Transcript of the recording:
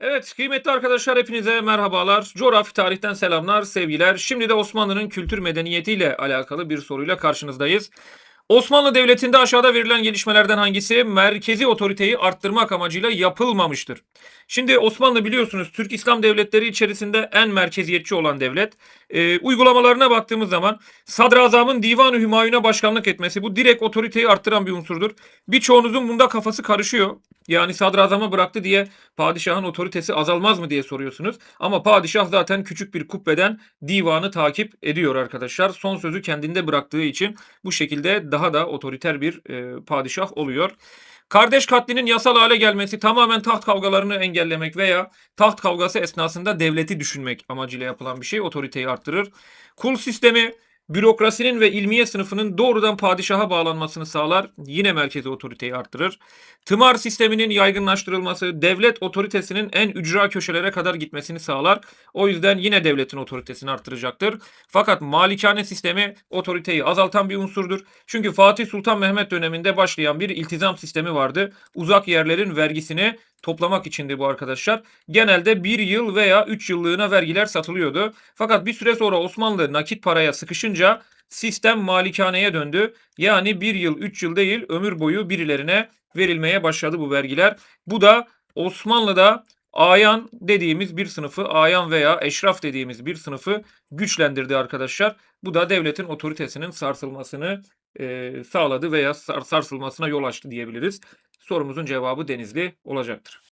Evet, kıymetli arkadaşlar hepinize merhabalar. Coğrafi tarihten selamlar, sevgiler. Şimdi de Osmanlı'nın kültür medeniyetiyle alakalı bir soruyla karşınızdayız. Osmanlı Devleti'nde aşağıda verilen gelişmelerden hangisi merkezi otoriteyi arttırmak amacıyla yapılmamıştır? Şimdi Osmanlı biliyorsunuz Türk İslam devletleri içerisinde en merkeziyetçi olan devlet. Ee, uygulamalarına baktığımız zaman Sadrazam'ın Divan-ı Hümayun'a başkanlık etmesi bu direkt otoriteyi arttıran bir unsurdur. Birçoğunuzun bunda kafası karışıyor. Yani sadrazama bıraktı diye padişahın otoritesi azalmaz mı diye soruyorsunuz. Ama padişah zaten küçük bir kubbeden divanı takip ediyor arkadaşlar. Son sözü kendinde bıraktığı için bu şekilde daha da otoriter bir e, padişah oluyor. Kardeş katlinin yasal hale gelmesi tamamen taht kavgalarını engellemek veya taht kavgası esnasında devleti düşünmek amacıyla yapılan bir şey otoriteyi arttırır. Kul sistemi bürokrasinin ve ilmiye sınıfının doğrudan padişaha bağlanmasını sağlar. Yine merkezi otoriteyi arttırır. Tımar sisteminin yaygınlaştırılması devlet otoritesinin en ücra köşelere kadar gitmesini sağlar. O yüzden yine devletin otoritesini arttıracaktır. Fakat malikane sistemi otoriteyi azaltan bir unsurdur. Çünkü Fatih Sultan Mehmet döneminde başlayan bir iltizam sistemi vardı. Uzak yerlerin vergisini toplamak içindi bu arkadaşlar. Genelde bir yıl veya 3 yıllığına vergiler satılıyordu. Fakat bir süre sonra Osmanlı nakit paraya sıkışınca sistem malikaneye döndü. Yani bir yıl 3 yıl değil ömür boyu birilerine verilmeye başladı bu vergiler. Bu da Osmanlı'da ayan dediğimiz bir sınıfı, ayan veya eşraf dediğimiz bir sınıfı güçlendirdi arkadaşlar. Bu da devletin otoritesinin sarsılmasını e, sağladı veya sar- sarsılmasına yol açtı diyebiliriz. Sorumuzun cevabı Denizli olacaktır.